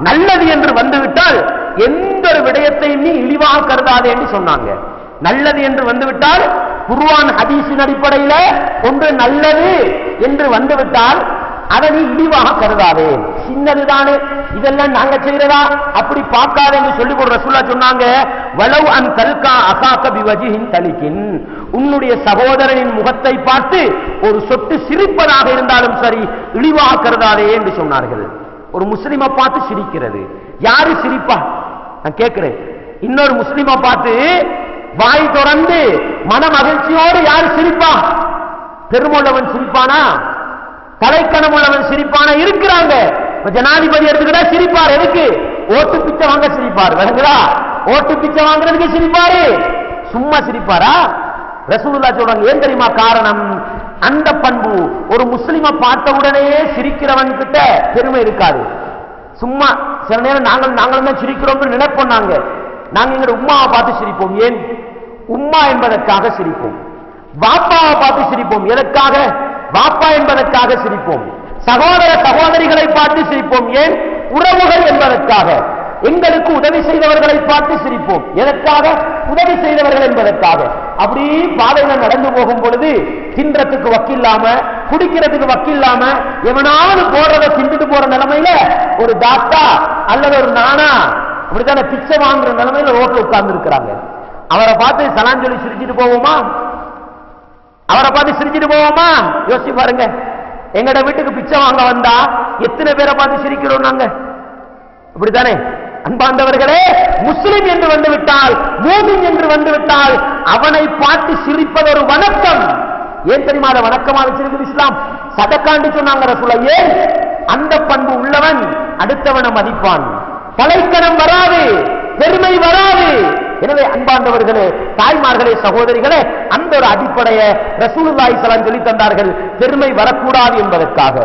நல்லது என்று வந்துவிட்டால் எந்த ஒரு விடயத்தையும் நீ இழிவாக கருதாதே என்று சொன்னாங்க. நல்லது என்று வந்துவிட்டால் குருவான் ஹதீஸின் அடிப்படையில ஒன்று நல்லது என்று வந்துவிட்டால் அதை நீ இழிவாக கருதாதே. சின்னதுதானே. இதெல்லாம் நாங்க செய்யறதா? அப்படி பார்க்காத என்று சொல்லி கொடுற ரசூலா சொன்னாங்க வலவ் அன் தல்கா அகாக்க பிவஜிஹின் தலிக்கின் உன்னுடைய சகோதரனின் முகத்தை பார்த்து ஒரு சொட்டு சிரிப்பதாக இருந்தாலும் சரி இழிவாக கருதாதே என்று சொன்னார்கள். ஒரு முஸ்லிமை பார்த்து சிரிக்கிறது. யாரு சிரிப்பா? நான் கேட்கிறேன். இன்னொரு முஸ்லிமை பார்த்து வாய் தொடர்ந்து மன மகிழ்ச்சியோடு யாரு சிரிப்பா? பெருமளவன் சிரிப்பானா? தலைக்கணம் உள்ளவன் சிரிப்பான இருக்கிறாங்க. ஜனாதிபதி எடுத்துக்கிட்டா சிரிப்பார். எதுக்கு? ஓட்டு பிச்சை வாங்க சிரிப்பார். விளங்குதா? ஓட்டு பிச்சை வாங்குறதுக்கு சிரிப்பாரு. சும்மா சிரிப்பாரா? ரசூலுல்லா சொல்றாங்க ஏன் தெரியுமா காரணம்? அந்த பண்பு. ஒரு முஸ்லிமை பார்த்த உடனே சிரிக்கிறவன் கிட்ட பெருமை இருக்காது. சும்மா சில நேரம் நாங்கள் நாங்கள் தான் சிரிக்கிறோம் நினைப்போம் நாங்க. நாங்க எங்க உம்மாவை பார்த்து சிரிப்போம். ஏன்? உம்மா என்பதற்காக சிரிப்போம். பாப்பாவை பார்த்து சிரிப்போம். எதற்காக? பாப்பா என்பதற்காக சிரிப்போம். சகோதர சகோதரிகளை பார்த்து சிரிப்போம். ஏன்? உறவுகள் என்பதற்காக. எங்களுக்கு உதவி செய்தவர்களை பார்த்து சிரிப்போம். எதற்காக? உதவி செய்தவர்கள் என்பதற்காக. அப்படி பாதையில நடந்து போகும் பொழுது தின்றதுக்கு வக்கில்லாம குடிக்கிறதுக்கு வக்கில்லாம எவனாவது போடுறத திண்டுட்டு போற நிலைமையில ஒரு தாத்தா அல்லது ஒரு நானா அப்படித்தான பிச்சை வாங்குற நிலைமையில ரோட்ல உட்கார்ந்து இருக்கிறாங்க அவரை பார்த்து சலான் சொல்லி சிரிச்சிட்டு போவோமா? அவரை பார்த்து சிரிச்சிட்டு போவோமா? யோசிச்சு பாருங்க. எங்கட வீட்டுக்கு பிச்சை வாங்க வந்தா எத்தனை பேரை பார்த்து சிரிக்கிறோம் நாங்க? இப்படித்தானே? அன்பாண்டவர்களே முஸ்லிம் என்று வந்து விட்டால் மூமின் என்று வந்து விட்டால் அவனை பார்த்து சிரிப்பது ஒரு வணக்கம். ஏன் தெரியுமா அதை வணக்கமா வச்சிருக்குது இஸ்லாம்? சதக்காண்டு சொன்னாங்க ரசூலா ஏன்? அந்த பண்பு உள்ளவன் அடுத்தவனை மதிப்பான். தலைக்கணம் வராது பெருமை வராது. எனவே அன்பாண்டவர்களே தாய்மார்களே சகோதரிகளே அந்த ஒரு அடிப்படையை ரசூலுல்லாஹி ஸல்லல்லாஹு அலைஹி சொல்லி தந்தார்கள். பெருமை வரக்கூடாது என்பதற்காக.